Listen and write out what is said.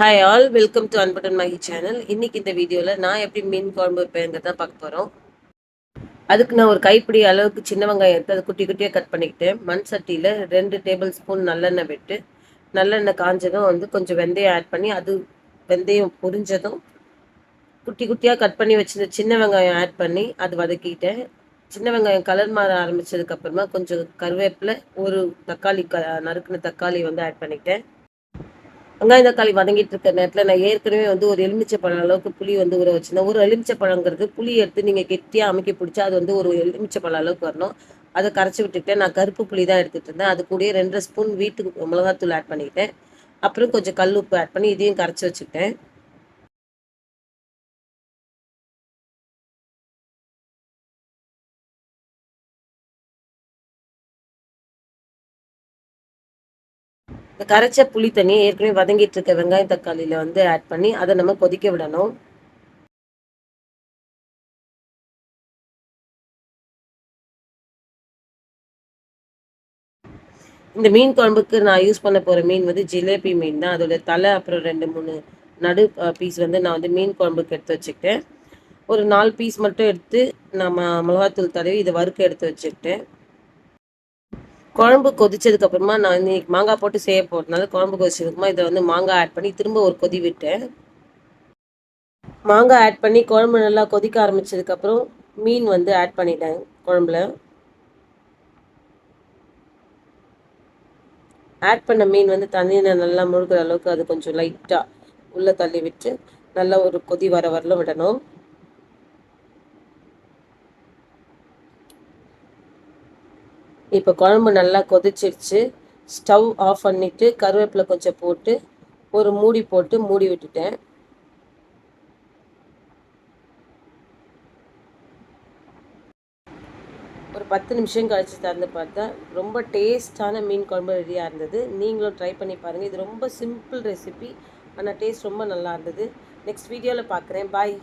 Hi all welcome to Anbudan Magi channel இன்னைக்கு இந்த வீடியோவில் நான் எப்படி மீன் குழம்பு வைப்பேங்கிறத பார்க்க போகிறோம் அதுக்கு நான் ஒரு கைப்பிடி அளவுக்கு சின்ன வெங்காயம் எடுத்து அதை குட்டி குட்டியாக கட் பண்ணிக்கிட்டேன் மண் சட்டியில் ரெண்டு டேபிள் ஸ்பூன் நல்லெண்ணெய் விட்டு நல்லெண்ணெய் காஞ்சதும் வந்து கொஞ்சம் வெந்தயம் ஆட் பண்ணி அது வெந்தயம் பொரிஞ்சதும் குட்டி குட்டியாக கட் பண்ணி வச்சிருந்த சின்ன வெங்காயம் ஆட் பண்ணி அது வதக்கிட்டேன். சின்ன வெங்காயம் கலர் மாற ஆரம்பித்ததுக்கப்புறமா கொஞ்சம் கருவேப்பிலை ஒரு தக்காளி க நறுக்குன தக்காளி வந்து ஆட் பண்ணிக்கிட்டேன். வெங்காயம் தக்காளி வதங்கிட்டு இருக்க நேரத்தில் நான் ஏற்கனவே வந்து ஒரு எலுமிச்சை பழம் அளவுக்கு புளி வந்து ஊற வச்சுருந்தேன். ஒரு எலுமிச்சை பழங்கிறது புளி எடுத்து நீங்கள் கெட்டியாக அமைக்க பிடிச்சா அது வந்து ஒரு எலுமிச்சை பழம் அளவுக்கு வரணும். அதை கரைச்சி விட்டுக்கிட்டேன் நான் கருப்பு புளி தான் எடுத்துகிட்டு இருந்தேன். அது கூடயே ரெண்டரை ஸ்பூன் வீட்டுக்கு மிளகாத்தூள் ஆட் பண்ணிக்கிட்டேன். அப்புறம் கொஞ்சம் கல் உப்பு ஆட் பண்ணி இதையும் கரைச்சி வச்சுக்கிட்டேன். இந்த கரைச்ச புளி தண்ணியை ஏற்கனவே வதங்கிட்டு இருக்க வெங்காயம் தக்காளியில் வந்து ஆட் பண்ணி அதை நம்ம கொதிக்க விடணும். இந்த மீன் குழம்புக்கு நான் யூஸ் பண்ண போகிற மீன் வந்து ஜிலேபி மீன் தான். அதோட தலை அப்புறம் ரெண்டு மூணு நடு பீஸ் வந்து நான் வந்து மீன் குழம்புக்கு எடுத்து வச்சுக்கிட்டேன். ஒரு நாலு பீஸ் மட்டும் எடுத்து நம்ம மிளகாத்தூள் தடவி இதை வறுக்க எடுத்து வச்சுக்கிட்டேன். குழம்பு கொதிச்சதுக்கு அப்புறமா நான் இன்னைக்கு மாங்காய் போட்டு செய்ய போகிறதுனால குழம்பு கொதிச்சதுக்குமா இதை வந்து மாங்காய் ஆட் பண்ணி திரும்ப ஒரு கொதி விட்டேன். மாங்காய் ஆட் பண்ணி குழம்பு நல்லா கொதிக்க ஆரம்பிச்சதுக்கப்புறம் மீன் வந்து ஆட் பண்ணிட்டேன் குழம்புல. ஆட் பண்ண மீன் வந்து தண்ணியில் நல்லா முழுகிற அளவுக்கு அது கொஞ்சம் லைட்டாக உள்ளே தள்ளி விட்டு நல்லா ஒரு கொதி வர வரலும் விடணும். இப்போ குழம்பு நல்லா கொதிச்சிருச்சு. ஸ்டவ் ஆஃப் பண்ணிவிட்டு கருவேப்பிலை கொஞ்சம் போட்டு ஒரு மூடி போட்டு மூடி விட்டுட்டேன். ஒரு பத்து நிமிஷம் கழித்து திறந்து பார்த்தா ரொம்ப டேஸ்டான மீன் குழம்பு ரெடியாக இருந்தது. நீங்களும் ட்ரை பண்ணி பாருங்கள் இது ரொம்ப சிம்பிள் ரெசிபி ஆனால் டேஸ்ட் ரொம்ப நல்லா இருந்தது. நெக்ஸ்ட் வீடியோவில் பார்க்குறேன் பாய்